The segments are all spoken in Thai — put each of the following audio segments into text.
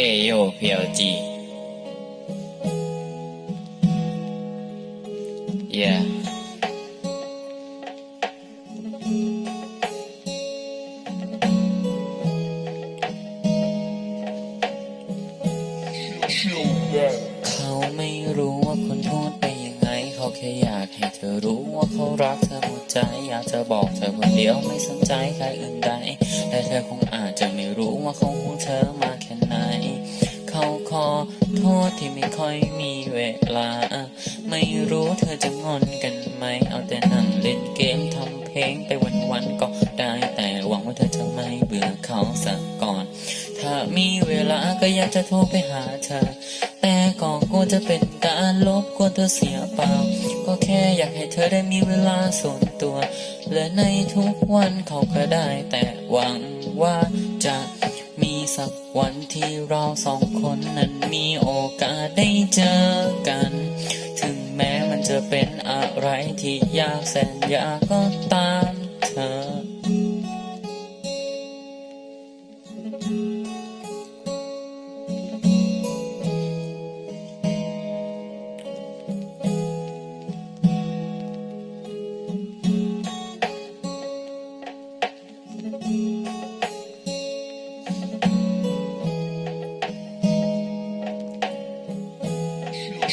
PLG Yeah เขาไม่รู้ว่าคนพูดไปยังไง เขาแค่อยากให้เธอรู้ว่าเขารักเธอหมดใจ อยากจะบอกเธอคนเดียวไม่สนใจใครอื่นใด แต่เธอคงอาจจะไม่รู้ว่าเขาห่วงเธอมากแค่ โทษที่ไม่ค่อยมีเวลา ไม่รู้เธอจะงอนกันไหม เอาแต่นั่งเล่นเกมทำเพลงไปวันๆก็ได้ แต่หวังว่าเธอจะไม่เบื่อเขาสักก่อน ถ้ามีเวลาก็อยากจะโทรไปหาเธอ แต่ก็กลัวจะเป็นการลบกวนเธอเสียเปล่า ก็แค่อยากให้เธอได้มีเวลาส่วนตัว และในทุกวันเขาก็ได้ แต่หวังว่าจะ สักวันที่เราสองคนนั้นมีโอกาสได้เจอกัน ถึงแม้มันจะเป็นอะไรที่ยากแสนยากก็ตามเธอ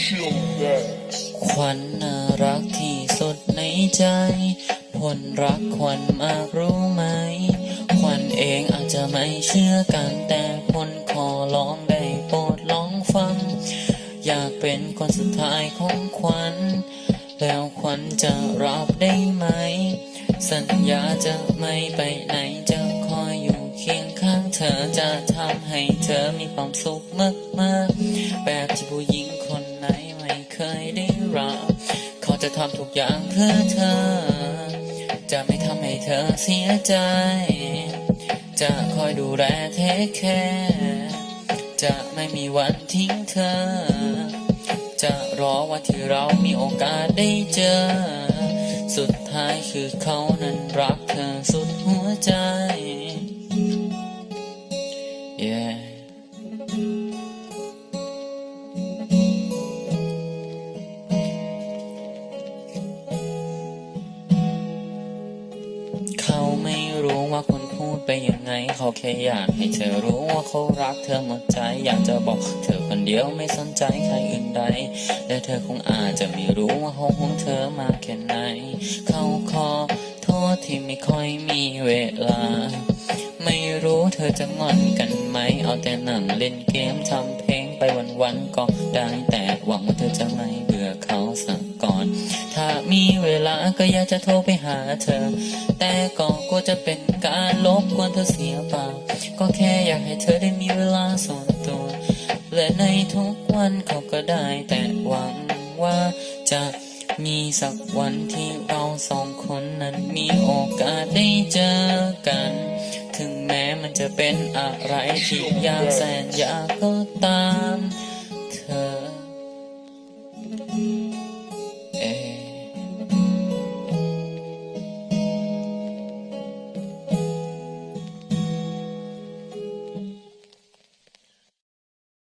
ขวัญน่ารักที่สุดในใจ ผลรักขวัญมากรู้ไหม ขวัญเองอาจจะไม่เชื่อกันแต่ผลขอลองได้โปรดลองฟัง อยากเป็นคนสุดท้ายของขวัญ แล้วขวัญจะรับได้ไหม สัญญาจะไม่ไปไหนจะคอยอยู่เคียงข้างเธอจะทำให้เธอมีความสุขมากๆ แบบที่ผู้หญิงคน รับ เขาจะทำทุกอย่างเพื่อเธอ จะไม่ทำให้เธอเสียใจ จะคอยดูแลเทคแคร์จะไม่มีวันทิ้งเธอ จะรอวันที่เรามีโอกาสได้เจอ สุดท้ายคือเขานั้นรักเธอสุดหัวใจ ว่าคนพูดไปยังไง เขาแค่อยากให้เธอรู้ว่าเขารักเธอหมดใจ อยากจะบอกเธอคนเดียวไม่สนใจใครอื่นใด และเธอคงอาจจะไม่รู้ว่าเขาห่วงเธอมากแค่ไหน เขาขอโทษที่ไม่ค่อยมีเวลา ไม่รู้เธอจะงอนกันไหม เอาแต่นั่งเล่นเกมทำเพลงไปวันๆก็ได้แต่หวังว่าเธอจะไม่เบื่อเขาสักก่อน ถ้ามีเวลาก็อยากจะโทรไปหาเธอ แต่ก็กลัวจะเป็น วนเธอเสียเปล่าก็แค่อยากให้เธอได้มีเวลาส่วนตัว และในทุกวันเขาก็ได้แต่หวังว่าจะมีสักวันที่เราสองคนนั้นมีโอกาสได้เจอกัน ถึงแม้มันจะเป็นอะไรที่ยากแสนยากก็ตาม